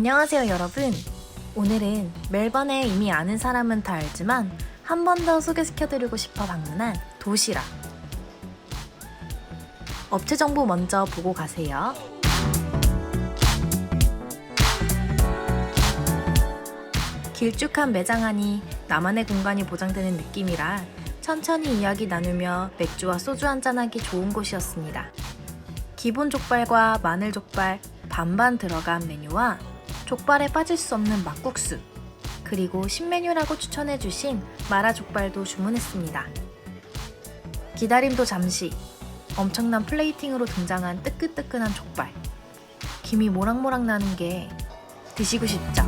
안녕하세요, 여러분. 오늘은 멜번에 이미 아는 사람은 다 알지만 한 번 더 소개시켜드리고 싶어 방문한 도시락. 업체 정보 먼저 보고 가세요. 길쭉한 매장 안이 나만의 공간이 보장되는 느낌이라 천천히 이야기 나누며 맥주와 소주 한잔하기 좋은 곳이었습니다. 기본 족발과 마늘 족발 반반 들어간 메뉴와 족발에 빠질 수 없는 막국수 그리고 신메뉴라고 추천해주신 마라 족발도 주문했습니다. 기다림도 잠시 엄청난 플레이팅으로 등장한 뜨끈뜨끈한 족발 김이 모락모락 나는 게 드시고 싶죠?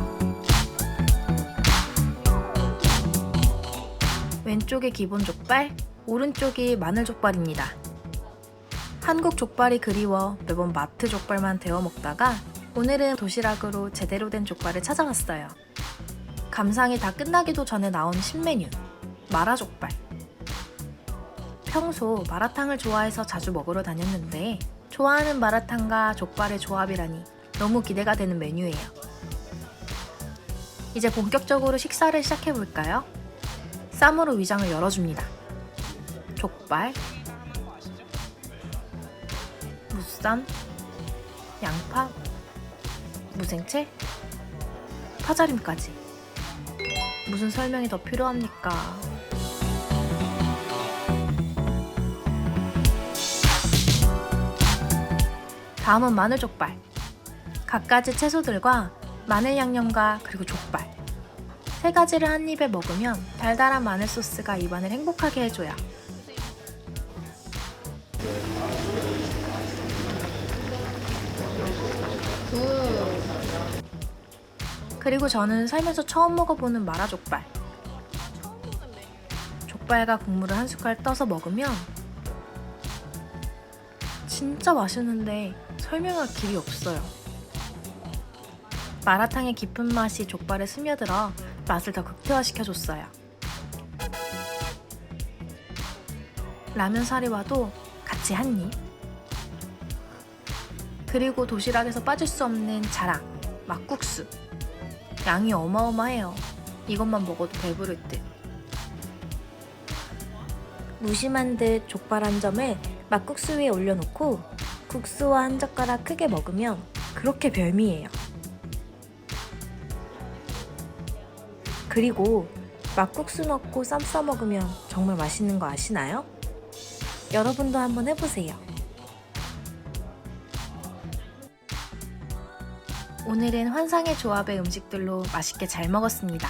왼쪽이 기본 족발, 오른쪽이 마늘 족발입니다. 한국 족발이 그리워 매번 마트 족발만 데워 먹다가 오늘은 도시락으로 제대로 된 족발을 찾아왔어요. 감상이 다 끝나기도 전에 나온 신메뉴, 마라족발. 평소 마라탕을 좋아해서 자주 먹으러 다녔는데 좋아하는 마라탕과 족발의 조합이라니 너무 기대가 되는 메뉴예요. 이제 본격적으로 식사를 시작해볼까요? 쌈으로 위장을 열어줍니다. 족발, 무쌈, 양파, 무생채, 파자림까지. 무슨 설명이 더 필요합니까? 다음은 마늘 족발. 갖가지 채소들과 마늘 양념과 그리고 족발. 세 가지를 한 입에 먹으면 달달한 마늘 소스가 입안을 행복하게 해줘요. 그리고 저는 살면서 처음 먹어보는 마라족발. 족발과 국물을 한 숟갈 떠서 먹으면 진짜 맛있는데 설명할 길이 없어요. 마라탕의 깊은 맛이 족발에 스며들어 맛을 더 극대화시켜줬어요. 라면 사리와도 같이 한 입. 그리고 도시락에서 빠질 수 없는 자랑, 막국수. 양이 어마어마해요. 이것만 먹어도 배부를 듯. 무심한 듯 족발 한 점을 막국수 위에 올려놓고 국수와 한 젓가락 크게 먹으면 그렇게 별미예요. 그리고 막국수 넣고 쌈 싸 먹으면 정말 맛있는 거 아시나요? 여러분도 한번 해보세요. 오늘은 환상의 조합의 음식들로 맛있게 잘 먹었습니다.